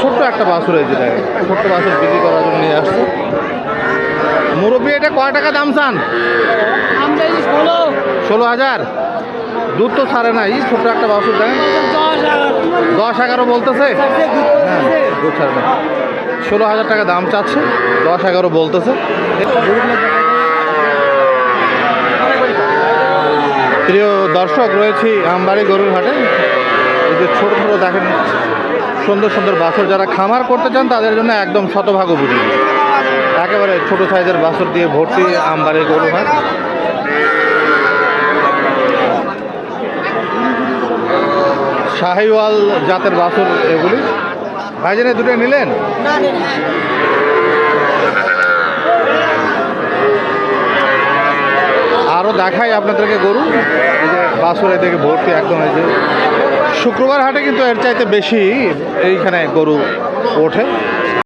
ছোট্ট একটা এই যে দেখেন, ছোট্ট বাছুর বিক্রি করার জন্য নিয়ে আসছে। মুরব্বী, এটা কয় টাকা দাম চান? ষোলো হাজার। দুধ তো ছাড়ে নাই, ছোট্ট একটা বাছুর দেখেন। দশ এগারো বলতেছে। হ্যাঁ ষোলো হাজার টাকা দাম চাচ্ছে, দশ এগারো বলতেছে। প্রিয় দর্শক, রয়েছি আমবাড়ি গরুর হাটে। এই যে ছোটো ছোটো দেখেন সুন্দর সুন্দর বাছর যারা খামার করতে চান, তাদের জন্য একদম শতভাগ উপযোগী। একেবারে ছোট সাইজের বাছর দিয়ে ভর্তি আমবাড়ি গরু হাট শাহিওয়াল জাতের বাছর এগুলি। ভাইজানে দুটো নিলেন? আরও দেখাই আপনাদেরকে গরু। এই বাছুর এদিকে ভর্তি একদম এই যে শুক্রবার হাটে কিন্তু এর চাইতে বেশি এইখানে গরু ওঠে।